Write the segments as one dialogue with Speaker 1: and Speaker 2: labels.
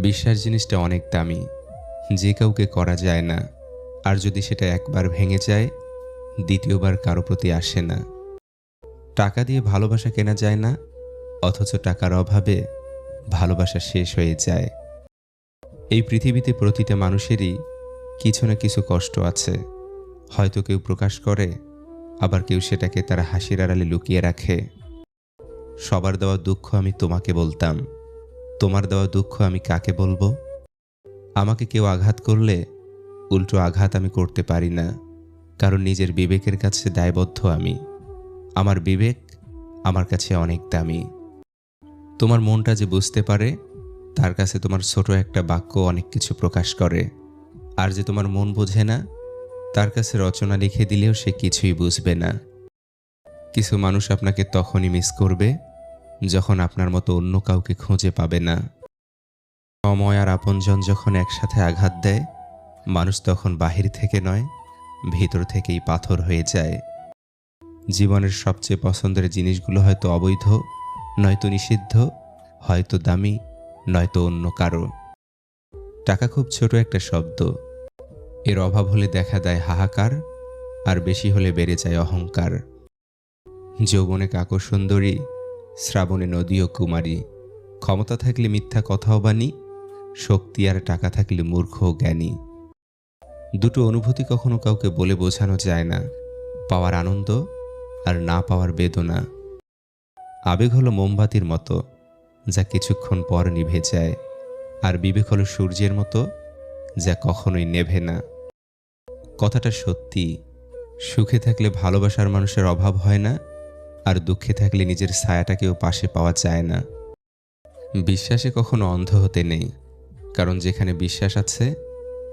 Speaker 1: বিশ্বাস জিনিসটা অনেক দামি। যে কাউকে করা যায় না। আর যদি সেটা একবার ভেঙে যায়, দ্বিতীয়বার কারও প্রতি আসে না। টাকা দিয়ে ভালোবাসা কেনা যায় না, অথচ টাকার অভাবে ভালোবাসা শেষ হয়ে যায়। এই পৃথিবীতে প্রতিটা মানুষেরই কিছু না কিছু কষ্ট আছে। হয়তো কেউ প্রকাশ করে, আবার কেউ সেটাকে তার হাসির আড়ালে লুকিয়ে রাখে। সবার দেওয়া দুঃখ আমি তোমাকে বলতাম। তোমার দেওয়া দুঃখ আমি কাকে বলব? আমাকে কেউ আঘাত করলে উল্টো আঘাত আমি করতে পারি না। কারণ নিজের বিবেকের কাছে দায়বদ্ধ আমি। আমার বিবেক আমার কাছে অনেক দামি। তোমার মনটা যে বুঝতে পারে, তার কাছে তোমার ছোট একটা বাক্য অনেক কিছু প্রকাশ করে। আর যে তোমার মন বোঝে না, তার কাছে রচনা লিখে দিলেও সে কিছুই বুঝবে না। কিছু মানুষ আপনাকে তখনই মিস করবে যখন আপনার মতো অন্য কাউকে খুঁজে পাবে না। সময় আর আপনজন যখন একসাথে আঘাত দেয়, মানুষ তখন বাহির থেকে নয়, ভিতর থেকেই পাথর হয়ে যায়। জীবনের সবচেয়ে পছন্দের জিনিসগুলো হয়তো অবৈধ, নয়তো নিষিদ্ধ, হয়তো দামি, নয়তো অন্য কারও। টাকা খুব ছোট একটা শব্দ। এর অভাব হলে দেখা দেয় হাহাকার, আর বেশি হলে বেড়ে যায় অহংকার। যৌবনে কাকর সুন্দরী শ্রাবণে নদী ও কুমারী, ক্ষমতা থাকলে মিথ্যা কথাও বাণী, শক্তি আর টাকা থাকলে মূর্খ ও জ্ঞানী। দুটো অনুভূতি কখনো কাউকে বলে বোঝানো যায় না, পাওয়ার আনন্দ আর না পাওয়ার বেদনা। আবেগ হলো মোমবাতির মতো, যা কিছুক্ষণ পর নিভে যায়, আর বিবেক হলো সূর্যের মতো, যা কখনোই নেভে না। কথাটা সত্যি, সুখে থাকলে ভালোবাসার মানুষের অভাব হয় না আর দুঃখে থাকলে নিজের ছায়াটাকেও পাশে পাওয়া যায় না। বিশ্বাসে কখনো অন্ধ হতে নেই, কারণ যেখানে বিশ্বাস আছে,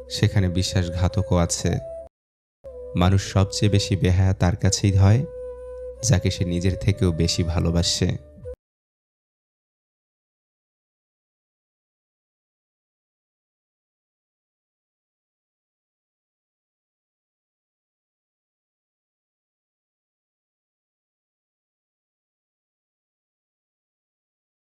Speaker 1: সেখানে বিশ্বাসঘাতকও আছে। মানুষ সবচেয়ে বেশি বেহায়া তার কাছেই হয়, যাকে সে নিজের থেকেও বেশি ভালোবাসে।